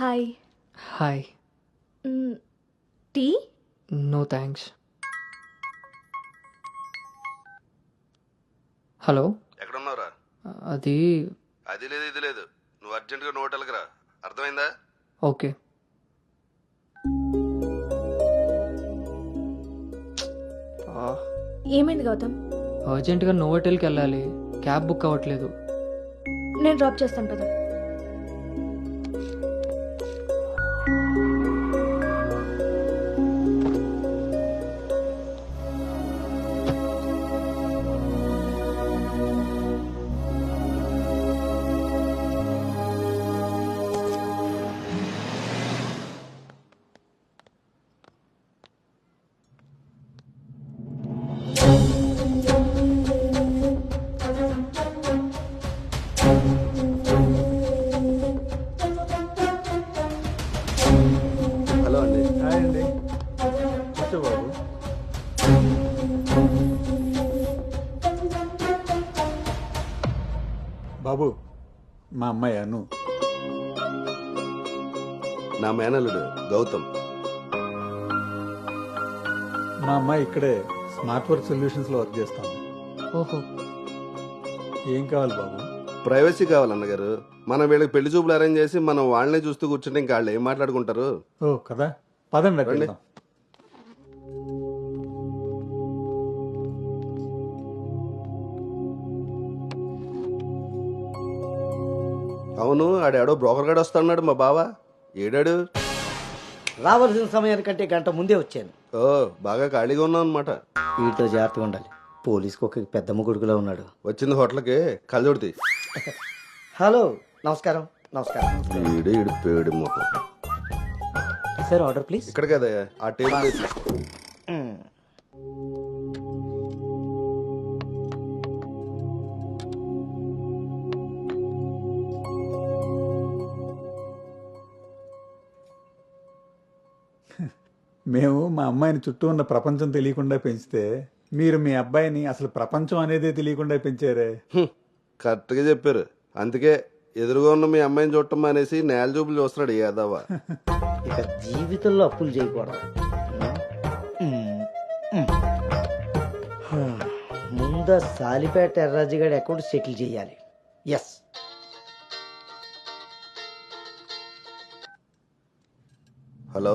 Hi. Hi. Tea? No thanks hello. ఎక్కడున్నావురా? అది అది లేదు ఇది లేదు. నువ్వు అర్జెంటుగా నువ్వు హోటల్కి రా. అర్థమైందా? ఓకే. ఏమైంది గౌతమ్? అర్జెంటుగా నోవోటెల్కి వెళ్ళాలి. క్యాబ్ బుక్ అవ్వట్లేదు. నేను డ్రాప్ చేస్తాను కదా మా అమ్మాయి అను. నా మేనల్లుడు గౌతమ్. మా అమ్మాయి ఇక్కడే స్మార్ట్ వర్క్ సొల్యూషన్స్లో వర్క్ చేస్తాం ఓహో. ఏం కావాలి బాబు? ప్రైవసీ కావాలి అన్నగారు. మనం వీళ్ళకి పెళ్ళి చూపులు అరేంజ్ చేసి మనం వాళ్ళనే చూస్తూ కూర్చుంటే ఇంకా వాళ్ళు ఏం మాట్లాడుకుంటారు? ఓ కదా. పదండి. వెళ్దాం. అవును ఆడాడో బ్రోకర్ గడు వస్తున్నాడు మా బావ. ఏడాడు? రావాల్సిన సమయానికంటే గంట ముందే వచ్చాను. ఓ బాగా ఖాళీగా ఉన్నావు అనమాట వీటితో జాగ్రత్తగా ఉండాలి. పోలీస్కి ఒక పెద్ద ముగుడుకులా ఉన్నాడు. వచ్చింది హోటల్కి కళ్ళజోడితి హలో నమస్కారం నమస్కారం. ఈడు ఈడు పేడు సార్ ఆర్డర్ ప్లీజ్. ఇక్కడ కదా ఆ టేబుల్. మేము మా అమ్మాయిని చుట్టూ ఉన్న ప్రపంచం తెలియకుండా పెంచితే మీరు మీ అబ్బాయిని అసలు ప్రపంచం అనేదే తెలియకుండా పెంచారే. కరెక్ట్గా చెప్పారు. అందుకే ఎదురుగా ఉన్న మీ అమ్మాయిని చూడటం మానేసి నేల చూపులు చూస్తున్నాడు యాదవ. ఇక జీవితంలో అప్పులు చేయకూడదు. ముందు సాలిపేట ఎర్రాజుగాడి అకౌంట్ సెటిల్ చేయాలి. Yes hello?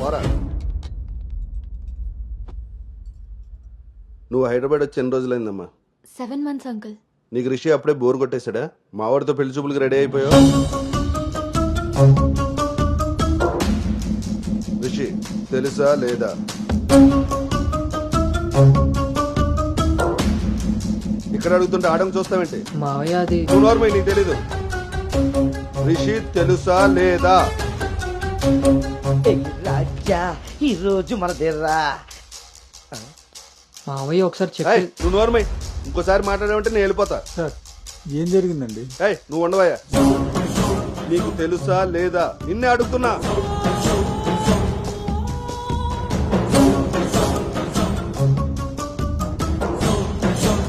పోరా. నువ్వు హైదరాబాద్ వచ్చి ఎన్ని రోజులైందమ్మా? సెవెన్ మంత్స్ అంకుల్ నీకు రిషి అప్పుడే బోర్ కొట్టేశాడా? మావాడితో పెళ్ళి చూపులకు రెడీ అయిపోయావు? రిషి తెలుసా లేదా? ఇక్కడ అడుగుతుంటే ఆడం చూస్తావేంటి? మావయ్య అది నీకు తెలీదు. రిషి తెలుసా లేదా? రాజా ఈ రోజు మన దేర్రా మావయ్య ఒకసారి ఏయ్, చెప్పి నువ్వు నార్మల్ ఇంకోసారి మాట్లాడావంటే నేను వెళ్ళిపోతా. సార్ ఏం జరిగిందండి? ఏయ్ నువ్వు ఉండవయ్యా. నీకు తెలుసా లేదా? నిన్నే అడుగుతున్నా.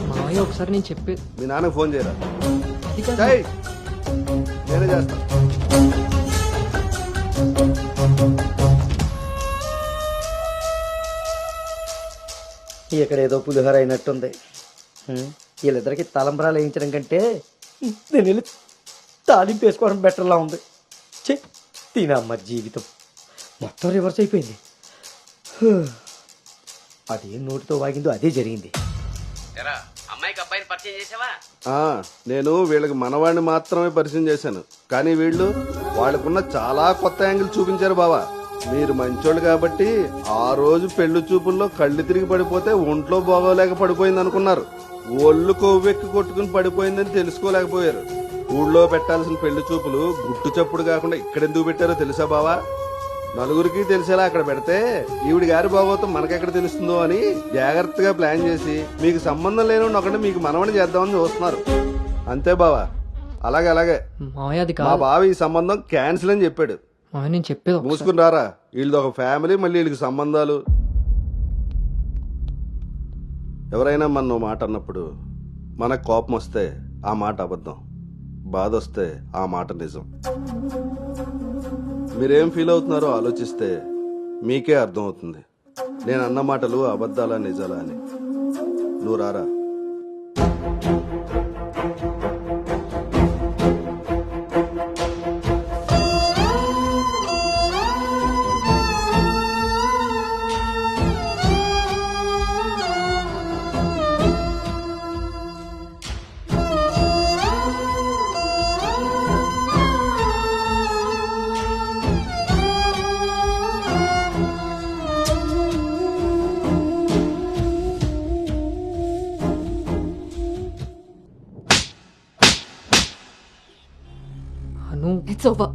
మావయ్య ఒకసారి నేను చెప్పే. మీ నాన్నకు ఫోన్ చేయరా? అది కాదు. ఏయ్, నేనే చేస్తా. ఇక్కడ ఏదో పులిహోర అయినట్టుంది. వీళ్ళిద్దరికి తలంబరాలు వేయించడం కంటే నేను వెళ్ళి తాలింపు వేసుకోవడం బెటర్లా ఉంది. ఛే తినమ్మ జీవితం. మొత్తం రివర్స్ అయిపోయింది. అదే నోటితో వాగిందో అదే జరిగింది. అమ్మాయికి అబ్బాయిని పరిచయం చేసావా? నేను వీళ్ళకి మనవాడిని మాత్రమే పరిచయం చేశాను. కానీ వీళ్ళు వాళ్ళకున్న చాలా కొత్త యాంగిల్ చూపించారు బావా. మీరు మంచోళ్ళు కాబట్టి ఆ రోజు పెళ్ళి చూపుల్లో కళ్ళు తిరిగి పడిపోతే ఒంట్లో బాగోలేక పడిపోయింది అనుకున్నారు. ఒళ్ళు కొవ్వెక్కి కొట్టుకుని పడిపోయిందని తెలుసుకోలేకపోయారు. ఊళ్ళో పెట్టాల్సిన పెళ్ళి చూపులు గుట్టు చప్పుడు కాకుండా ఇక్కడెందుకు పెట్టారో తెలుసా బావా? నలుగురికి తెలిసేలా అక్కడ పెడితే ఈవిడి గారి భాగవతం మనకెక్కడ తెలుస్తుందో అని జాగ్రత్తగా ప్లాన్ చేసి మీకు సంబంధం లేని ఒకటి మీకు మనవని చేద్దామని చూస్తున్నారు. అంతే బావా. అలాగే అలాగే. మా బావ ఈ సంబంధం క్యాన్సిల్ అని చెప్పాడు. నేను చెప్పేది మూసుకుని రారా వీళ్ళది ఒక ఫ్యామిలీ మళ్ళీ వీళ్ళకి సంబంధాలు. ఎవరైనా మన మాట అన్నప్పుడు మనకు కోపం వస్తే ఆ మాట అబద్ధం. బాధ వస్తే ఆ మాట నిజం. మీరేం ఫీల్ అవుతున్నారో ఆలోచిస్తే మీకే అర్థం అవుతుంది. నేను అన్న మాటలు అబద్ధాలా నిజాలా అని. నువ్వు రారా? అను ఇట్స్ ఓవర్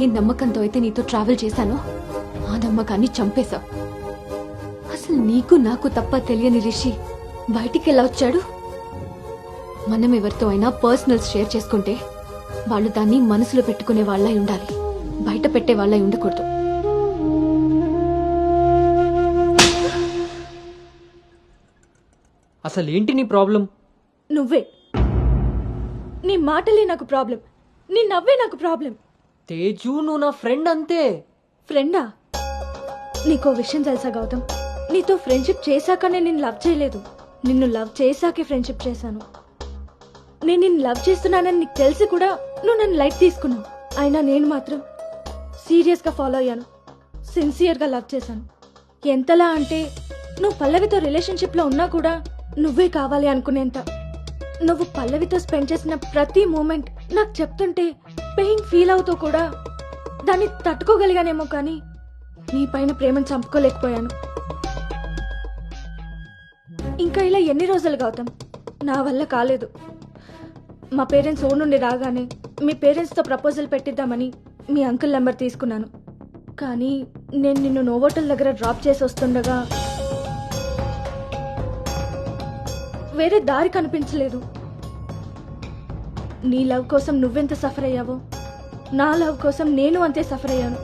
ఏ నమ్మకంతో అయితే నీతో ట్రావెల్ చేశానో? ఆ నమ్మకాన్ని చంపేశావు అసలు నీకు నాకు తప్ప తెలియని రిషి బయటికి ఎలా వచ్చాడు? మనం ఎవరితో అయినా పర్సనల్స్ షేర్ చేసుకుంటే వాళ్ళు దాన్ని మనసులో పెట్టుకునే వాళ్ళై ఉండాలి. బయట పెట్టే వాళ్ళై ఉండకూడదు. అసలు ఏంటి నీ ప్రాబ్లం? నువ్వే. నీ మాటలే నాకు ప్రాబ్లం. నీ నవ్వే నాకు ప్రాబ్లం. తేజు నువ్వు నా ఫ్రెండ్ అంతే. ఫ్రెండా? నీకో విషయం తెలుసా గౌతమ్? నీతో ఫ్రెండ్షిప్ చేశాకనే నేను లవ్ చేయలేదు. నిన్ను లవ్ చేశాకే ఫ్రెండ్షిప్ చేశాను. నేను నిన్ను లవ్ చేస్తున్నానని నీకు తెలిసి కూడా నువ్వు నన్ను లైట్ తీసుకున్నావు. అయినా నేను మాత్రం సీరియస్గా ఫాలో అయ్యాను. సిన్సియర్గా లవ్ చేశాను. ఎంతలా అంటే నువ్వు పల్లవితో రిలేషన్షిప్లో ఉన్నా కూడా నువ్వే కావాలి అనుకునేంత. నువ్వు పల్లవితో స్పెండ్ చేసిన ప్రతి మూమెంట్ నాకు చెప్తుంటే పెయిన్ ఫీల్ అవుతూ కూడా దాన్ని తట్టుకోగలిగానేమో కానీ నీ పైన ప్రేమను చంపుకోలేకపోయాను. ఇంకా ఇలా ఎన్ని రోజులు గౌతమ్? నా వల్ల కాలేదు. మా పేరెంట్స్ ఓన్ నుండి రాగానే మీ పేరెంట్స్తో ప్రపోజల్ పెట్టిద్దామని మీ అంకుల్ నెంబర్ తీసుకున్నాను. కానీ నేను నిన్ను నోవోటల్ దగ్గర డ్రాప్ చేసి వస్తుండగా వేరే దారి కనిపించలేదు. నీ లవ్ కోసం నువ్వెంత సఫర్ అయ్యావో నా లవ్ కోసం నేను అంతే సఫర్ అయ్యాను